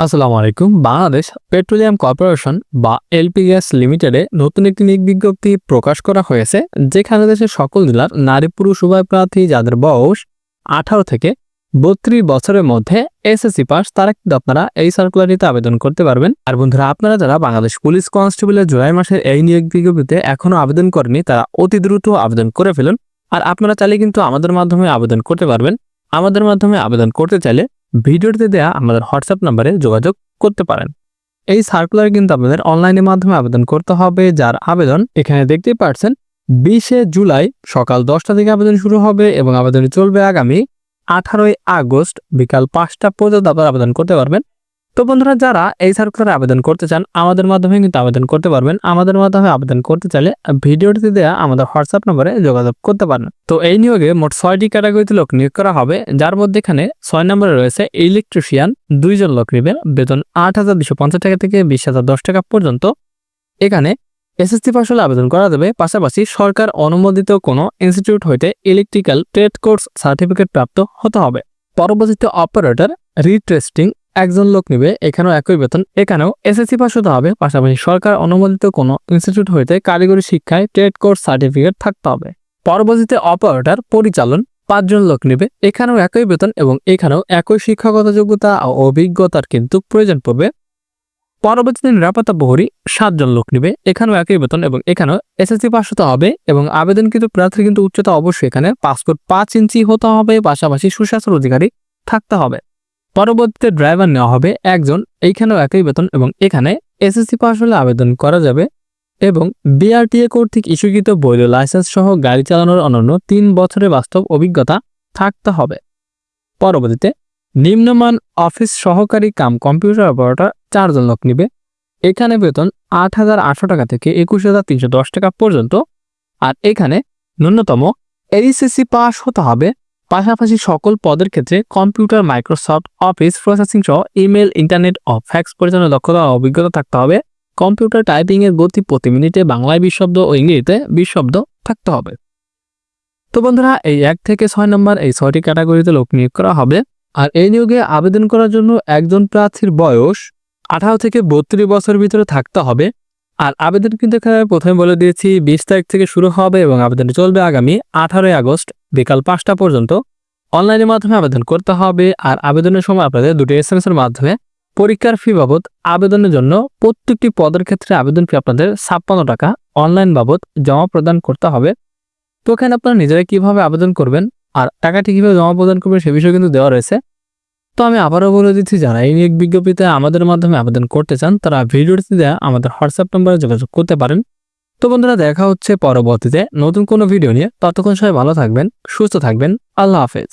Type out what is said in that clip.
আসসালামু আলাইকুম। Bangladesh petroleum corporation বা এলপি গ্যাস লিমিটেডে নতুন একটি নিয়োগ বিজ্ঞপ্তি প্রকাশ করা হয়েছে, যেখানে দেশের সকল জেলার নারী পুরুষ উভয় প্রার্থী যাদের বয়স আঠারো থেকে বত্রিশ বছরের মধ্যে এসএসসি পাস, তারা কিন্তু আপনারা এই সার্কুলারিতে আবেদন করতে পারবেন। আর বন্ধুরা, আপনারা যারা বাংলাদেশ পুলিশ কনস্টেবলের জুলাই মাসের এই নিয়োগ বিজ্ঞপ্তিতে এখনও আবেদন করেনি তারা অতি দ্রুত আবেদন করে ফেলুন। আর আপনারা চাইলে কিন্তু আমাদের মাধ্যমে আবেদন করতে পারবেন। আমাদের মাধ্যমে আবেদন করতে চাইলে ভিডিওতে দেয়া আমাদের হোয়াটসঅ্যাপ নাম্বারে যোগাযোগ করতে পারেন। এই সার্কুলার কিন্তু আপনাদের অনলাইনের মাধ্যমে আবেদন করতে হবে, যার আবেদন এখানে দেখতেই পাচ্ছেন, বিশে জুলাই সকাল দশটা থেকে আবেদন শুরু হবে এবং আবেদন চলবে আগামী আঠারোই আগস্ট বিকাল পাঁচটা পর্যন্ত আপনারা আবেদন করতে পারবেন। তো বন্ধুরা, যারা এই সার্কুলারে আবেদন করতে চান, আমাদের মাধ্যমে কিন্তু আবেদন করতে পারবেন। আমাদের মাধ্যমে আবেদন করতে চাইলে ভিডিওটিতে দেওয়া আমাদের হোয়াটসঅ্যাপ নম্বরে যোগাযোগ করতে পারেন। তো এই নিয়োগে মোট ছয়টি ক্যাটাগরিতে লোক নিয়োগ করা হবে, যার মধ্যে এখানে ছয় নম্বরে রয়েছে ইলেকট্রিশিয়ান, দুইজন লোক নেবেন, বেতন আট হাজার দুশো পঞ্চাশ টাকা থেকে বিশ হাজার দশ টাকা পর্যন্ত। এখানে এসএসসি পাস হলে আবেদন করা যাবে, পাশাপাশি সরকার অনুমোদিত কোনো ইনস্টিটিউট হইতে ইলেকট্রিক্যাল ট্রেড কোর্স সার্টিফিকেট প্রাপ্ত হতে হবে। পরবর্তীতে অপারেটর রিটেস্টিং একজন লোক নেবে, এখানেও একই বেতন, এখানেও এসএসসি পাস হতে হবে। পাশাপাশি সরকার অনুমোদিত কোনো ইনস্টিটিউট হইতে কারিগরি শিক্ষায় ট্রেড কোর্স সার্টিফিকেট থাকতে হবে। পরবর্তীতে অপারেটর পরিচালন, পাঁচজন লোক নেবে, এখানেও একই বেতন এবং এখানেও একই শিক্ষাগত যোগ্যতা ও অভিজ্ঞতার কিন্তু প্রয়োজন পড়বে। পরবর্তীতে নিরাপত্তা প্রহরী, সাতজন লোক নেবে, এখানেও একই বেতন এবং এখানেও এসএসসি পাস হতে হবে এবং আবেদনকৃত প্রার্থীর কিন্তু উচ্চতা অবশ্যই এখানে পাসপোর্ট পাঁচ ইঞ্চি হতে হবে। পাশাপাশি সুস্বাস্থ্যের অধিকারী থাকতে হবে। পরবর্তীতে ড্রাইভার নেওয়া হবে একজন, এইখানেও একই বেতন এবং এখানে এসএসসি পাস হলে আবেদন করা যাবে এবং বিআরটিএ কর্তৃক ইস্যুকৃত বৈধ লাইসেন্স সহ গাড়ি চালানোর অনন্য তিন বছরের বাস্তব অভিজ্ঞতা থাকতে হবে। পরবর্তীতে নিম্নমান অফিস সহকারী কাম কম্পিউটার অপারেটর চারজন লোক নিবে। এখানে বেতন আট হাজার আটশো টাকা থেকে একুশ হাজার তিনশো দশ টাকা পর্যন্ত। আর এখানে ন্যূনতম এইচএসসি পাস হতে হবে পাশাপাশি সকল পদের ক্ষেত্রে কম্পিউটার, মাইক্রোসফট, অফিস, প্রসেসিং সহ ইমেল, ইন্টারনেট ও ফ্যাক্স পরিচালনার দক্ষতা ও অভিজ্ঞতা থাকতে হবে। কম্পিউটার টাইপিং এর গতি প্রতি মিনিটে বাংলায় বিশ শব্দ ও ইংরেজিতে বিশ শব্দ থাকতে হবে। তো বন্ধুরা, এই এক থেকে ছয় নম্বর এই ছয়টি ক্যাটাগরিতে লোক নিয়োগ করা হবে। আর এই নিয়োগে আবেদন করার জন্য একজন প্রার্থীর বয়স আঠারো থেকে বত্রিশ বছর ভিতরে থাকতে হবে। আর আবেদন কিন্তু এখানে প্রথমে বলে দিয়েছি, বিশ তারিখ থেকে শুরু হবে এবং আবেদনটি চলবে আগামী আঠারোই আগস্ট বিকাল পাঁচটা পর্যন্ত। অনলাইনের মাধ্যমে আবেদন করতে হবে আর আবেদনের সময় আপনাদের দুটি এস এর মাধ্যমে পরীক্ষার ফি বাবদ আবেদনের জন্য প্রত্যেকটি পদের ক্ষেত্রে আবেদন ফি আপনাদের ছাপ্পান্ন টাকা অনলাইন বাবদ জমা প্রদান করতে হবে। তো এখানে আপনারা নিজেরা কীভাবে আবেদন করবেন আর টাকাটি কীভাবে জমা প্রদান করবেন সে বিষয়ে কিন্তু দেওয়া রয়েছে। তো আমি আবারও বলে দিচ্ছি, যারা এই নিয়োগ বিজ্ঞপ্তিতে আমাদের মাধ্যমে আবেদন করতে চান, তারা ভিডিওটি দেওয়া আমাদের হোয়াটসঅ্যাপ নম্বরে যোগাযোগ করতে পারেন। তো বন্ধুরা, দেখা হচ্ছে পরবর্তীতে নতুন কোনো ভিডিও নিয়ে। ততক্ষণ সবাই ভালো থাকবেন, সুস্থ থাকবেন। আল্লাহ হাফেজ।